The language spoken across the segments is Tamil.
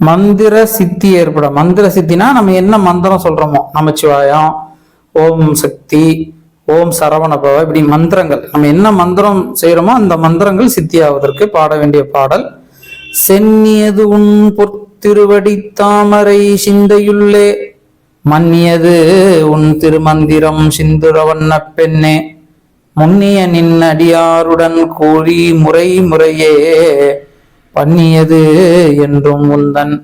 மந்திர சித்தி ஏற்படும். மந்திர சித்தினா நம்ம என்ன மந்திரம் சொல்றோமோ நமச்சிவாயம் ஓம் சக்தி ஓம் சரவணபவ இப்படி மந்திரங்கள். நம்ம என்ன மந்திரம் செய்யறோமோ அந்த மந்திரங்கள் சித்தியாவதற்கு பாட வேண்டிய பாடல். சென்னியது உன் பொற்திருவடி தாமரை சிந்தையுள்ளே மன்னியது உன் திருமந்திரம் சிந்துரவண்ண பெண்ணே. முன்னிய நின் அடியாருடன் கூறி முறை முறையே பண்ணியது என்றும் உந்தன்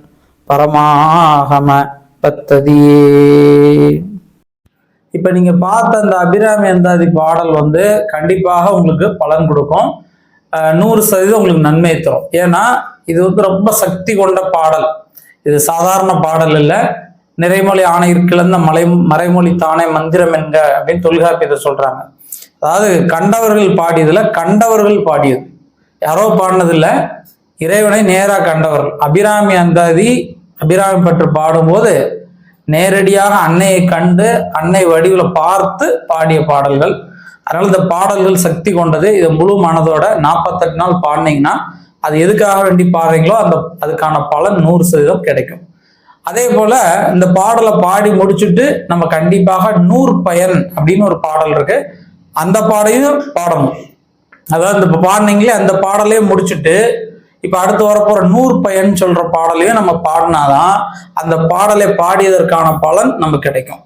பரமாகம பத்ததியே. இப்ப நீங்க பார்த்த அந்த அபிராமி அந்தாதி பாடல் வந்து கண்டிப்பாக உங்களுக்கு பலன் கொடுக்கும். நூறு சதவீதம் உங்களுக்கு நன்மை தரும். ஏன்னா இது வந்து ரொம்ப சக்தி கொண்ட பாடல். இது சாதாரண பாடல் இல்லை. நிறைமொழி ஆணையிற்கிழந்த மலை மறைமொழி தானே மந்திரம் என்க அப்படின்னு தொல்காப்பியத்தை சொல்றாங்க. அதாவது கண்டவர்கள் பாடியதுல கண்டவர்கள் பாடியது. யாரோ பாடினதில்ல இறைவனை நேராக கண்டவர்கள் அபிராமி அந்தாதி அபிராமி பற்று பாடும்போது நேரடியாக அன்னையை கண்டு அன்னை வடிவில் பார்த்து பாடிய பாடல்கள். அதனால் இந்த பாடல்கள் சக்தி கொண்டது இதை முழு மனதோட நாற்பத்தெட்டு நாள் பாடினீங்கன்னா அது எதுக்காக வேண்டி பாடுறீங்களோ அந்த அதுக்கான பலன் நூறு சதவீதம் கிடைக்கும். அதே போல இந்த பாடலை பாடி முடிச்சுட்டு நம்ம கண்டிப்பாக நூறு பயன் அப்படின்னு ஒரு பாடல் இருக்கு. அந்த பாடையும் பாடணும். அதாவது இந்த பாடினீங்களே அந்த பாடலையும் முடிச்சுட்டு இப்போ அடுத்து வரப்போற நூறு பயன் சொல்ற பாடலையும் நம்ம பாடினாதான் அந்த பாடலை பாடியதற்கான பலன் நமக்கு கிடைக்கும்.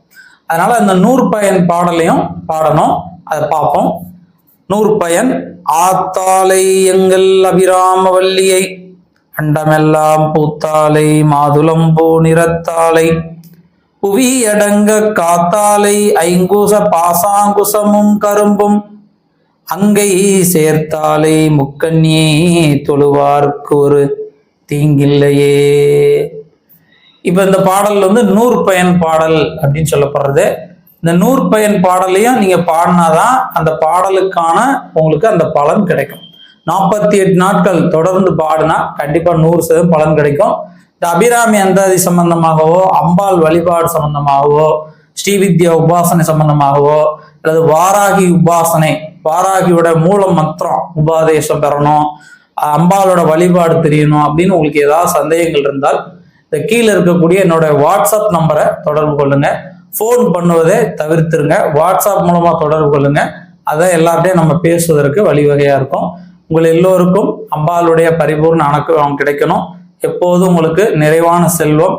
அதனால அந்த நூறு பயன் பாடலையும் பாடணும். அதை பார்ப்போம். நூறு பயன் ஆத்தாலை எங்கள் அபிராம வள்ளியை அண்டமெல்லாம் பூத்தாலை மாதுளம்பூ நிறத்தாலை புவி அடங்க காத்தாலை ஐங்குச பாசாங்குசமும் கரும்பும் அங்கை சேர்த்தாலை முக்கண்ணியே தொழுவார்க்கு ஒரு தீங்கில்லையே. இப்ப இந்த பாடல் வந்து நூறு பயன் பாடல் அப்படின்னு சொல்லப்படுறது. இந்த நூறு பயன் பாடலையும் நீங்க பாடினாதான் அந்த பாடலுக்கான உங்களுக்கு அந்த பலன் கிடைக்கும். நாற்பத்தி எட்டு நாட்கள் தொடர்ந்து பாடினா கண்டிப்பா நூறு சதவீதம் பலன் கிடைக்கும். இந்த அபிராமி அந்தாதி சம்பந்தமாகவோ அம்பாள் வழிபாடு சம்பந்தமாகவோ ஸ்ரீவித்யா உபாசனை சம்பந்தமாகவோ அல்லது வாராகி உபாசனை வாராகியோட மூல மந்திரம் உபாதேசம் பெறணும் அம்பாலோட வழிபாடு தெரியணும் அப்படின்னு உங்களுக்கு ஏதாவது சந்தேகங்கள் இருந்தால் இந்த கீழே இருக்கக்கூடிய என்னோட வாட்ஸ்அப் நம்பரை தொடர்பு கொள்ளுங்க. ஃபோன் பண்ணுவதை தவிர்த்துருங்க. வாட்ஸ்அப் மூலமா தொடர்பு கொள்ளுங்க. அதை எல்லார்ட்டையும் நம்ம பேசுவதற்கு வழிவகையா இருக்கும். உங்கள் எல்லோருக்கும் அம்பாளுடைய பரிபூர்ண அனுக்கிரகம் கிடைக்கணும். எப்போதும் உங்களுக்கு நிறைவான செல்வம்.